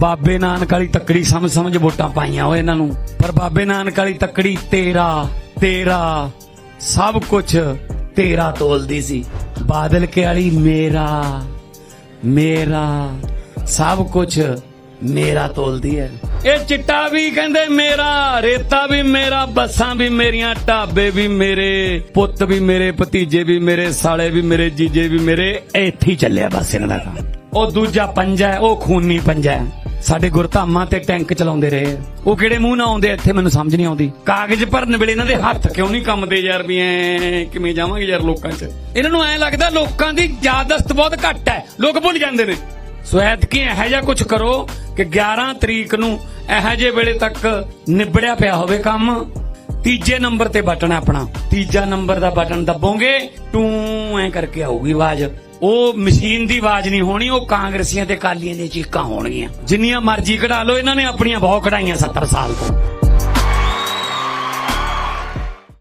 ਬਾਬੇ ਨਾਨਕ ਵਾਲੀ ਤੱਕੜੀ ਸਮਝ ਸਮਝ ਵੋਟਾਂ ਪਾਈਆਂ ਓਏ ਇਹਨਾਂ ਨੂੰ। ਪਰ ਬਾਬੇ ਨਾਨਕ ਵਾਲੀ ਤੱਕੜੀ ਤੇਰਾ ਤੇਰਾ, ਸਭ ਕੁਝ ਤੇਰਾ ਤੋਲਦੀ ਸੀ। ਬਾਦਲ ਕੇ ਵਾਲੀ ਮੇਰਾ ਮੇਰਾ, ਸਭ ਕੁਝ ਮੇਰਾ ਤੋਲਦੀ ਹੈ ਇਹ ਚਿੱਟਾ ਵੀ ਕਹਿੰਦੇ ਮੇਰਾ, ਰੇਤਾ ਵੀ ਮੇਰਾ, ਬੱਸਾਂ ਵੀ ਮੇਰੀਆਂ, ਢਾਬੇ ਵੀ ਮੇਰੇ, ਪੁੱਤ ਵੀ ਮੇਰੇ, ਭਤੀਜੇ ਵੀ ਮੇਰੇ, ਸਾਲੇ ਵੀ ਮੇਰੇ, ਜੀਜੇ ਵੀ ਮੇਰੇ, ਇੱਥੇ ਚੱਲਿਆ ਬਸ ਇਹਨਾਂ ਦਾ ਉਹ ਦੂਜਾ ਪੰਜਾ ਉਹ ਖੂਨੀ ਪੰਜਾ ਹੈ। ਸਾਡੇ ਗੁਰਧਾਮਾਂ ਤੇ ਟੈਂਕ ਚਲਾਉਂਦੇ ਰਹੇ ਉਹ ਕਿਹੜੇ ਮੂੰਹ ਨਾਲ ਆਉਂਦੇ ਇੱਥੇ ਮੈਨੂੰ ਸਮਝ ਨਹੀਂ ਆਉਂਦੀ। ਕਾਗਜ਼ ਭਰਨ ਵੇਲੇ ਇਹਨਾਂ ਦੇ ਹੱਥ ਕਿਉਂ ਨਹੀਂ ਕੰਮਦੇ ਯਾਰ ਵੀ ਐ ਕਿਵੇਂ ਜਾਵਾਂਗੇ ਯਾਰ ਲੋਕਾਂ 'ਚ? ਇਹਨਾਂ ਨੂੰ ਐ ਲੱਗਦਾ ਲੋਕਾਂ ਦੀ ਯਾਦਸਤ ਬਹੁਤ ਘੱਟ ਹੈ। ਲੋਕ ਭੁੱਲ ਜਾਂਦੇ ਨੇ। ਸੋ ਐਤਕੀ ਇਹੋ ਜਿਹਾ ਕੁਝ ਕਰੋ ਕਿ 11 ਤਰੀਕ ਨੂੰ ਇਹੋ ਜਿਹੇ ਵੇਲੇ ਤੱਕ ਨਿਬੜਿਆ ਪਿਆ ਹੋਵੇ ਕੰਮ। ਤੀਜੇ ਨੰਬਰ ਤੇ ਬਟਨ ਆਪਣਾ। ਤੀਜਾ ਨੰਬਰ ਦਾ ਬਟਨ ਦੱਬੋਗੇ, ਟੂ। ਐ ਕਰਕੇ ਆਊਗੀ ਆਵਾਜ਼। ਉਹ ਮਸ਼ੀਨ ਦੀ ਆਵਾਜ਼ ਨਹੀਂ ਹੋਣੀ, ਉਹ ਕਾਂਗਰਸੀਆਂ ਤੇ ਕਾਲੀਆਂ ਦੀਆਂ ਚੀਕਾਂ ਹੋਣਗੀਆਂ। ਜਿੰਨੀਆਂ ਮਰਜ਼ੀ ਕਢਾ ਲਓ, ਇਹਨਾਂ ਨੇ ਆਪਣੀਆਂ ਬਹੁਤ ਕਢਾਈਆਂ 70 ਸਾਲ ਤੋਂ।